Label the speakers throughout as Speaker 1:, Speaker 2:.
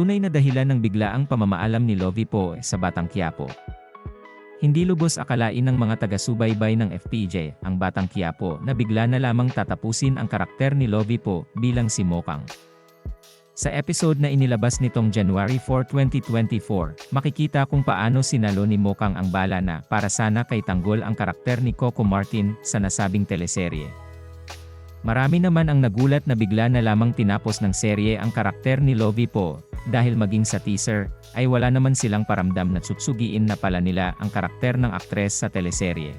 Speaker 1: tunay na dahilan ng biglaang pamamaalam ni Lovie Poe sa Batang Quiapo. Hindi lubos akalain ng mga taga-subaybay ng FPJ ang Batang Quiapo na bigla na lamang tatapusin ang karakter ni Lovie Poe bilang si Mokang. Sa episode na inilabas nitong January 4, 2024, makikita kung paano sinalo ni Mokang ang bala na para sana kay tanggol ang karakter ni Coco Martin sa nasabing teleserye. Marami naman ang nagulat na bigla na lamang tinapos ng serye ang karakter ni Lovie Poe, dahil maging sa teaser, ay wala naman silang paramdam na tsutsugiin na pala nila ang karakter ng aktres sa teleserye.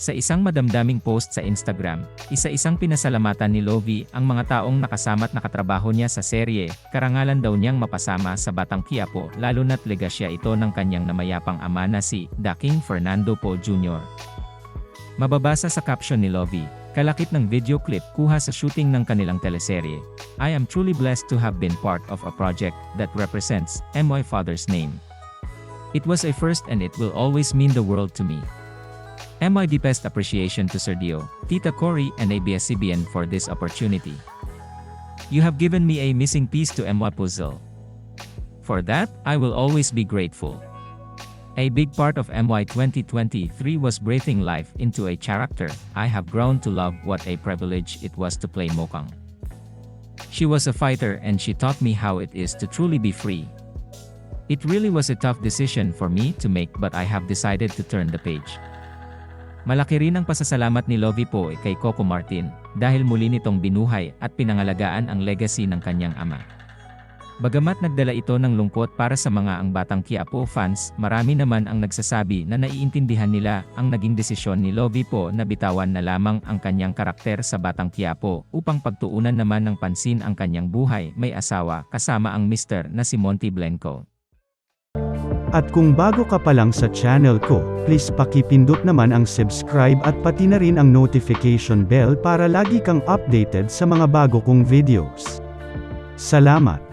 Speaker 1: Sa isang madamdaming post sa Instagram, isa-isang pinasalamatan ni Lovie ang mga taong nakasama't nakatrabaho niya sa serye, karangalan daw niyang mapasama sa Batang Quiapo lalo na't legasya ito ng kanyang namayapang ama na si The King Fernando Poe Jr. Mababasa sa caption ni Lovie, kalakip ng video clip kuha sa shooting ng kanilang teleserye. I am truly blessed to have been part of a project that represents my father's name. It was a first and it will always mean the world to me. My deepest appreciation to Sergio, Tita Cory and ABS-CBN for this opportunity. You have given me a missing piece to MY puzzle. For that, I will always be grateful. A big part of MY 2023 was breathing life into a character. I have grown to love what a privilege it was to play Mokang. She was a fighter and she taught me how it is to truly be free. It really was a tough decision for me to make but I have decided to turn the page. Malaki rin ang pasasalamat ni Lovie Poe kay Coco Martin dahil muli nitong binuhay at pinangalagaan ang legacy ng kanyang ama. Bagamat nagdala ito ng lungkot para sa mga ang Batang Quiapo fans, marami naman ang nagsasabi na naiintindihan nila ang naging desisyon ni Lovie Poe na bitawan na lamang ang kanyang karakter sa Batang Quiapo upang pagtuunan naman ng pansin ang kanyang buhay may asawa kasama ang mister na si Monty Blanco.
Speaker 2: At kung bago ka pa lang sa channel ko, please pakipindot naman ang subscribe at pati na rin ang notification bell para lagi kang updated sa mga bago kong videos. Salamat!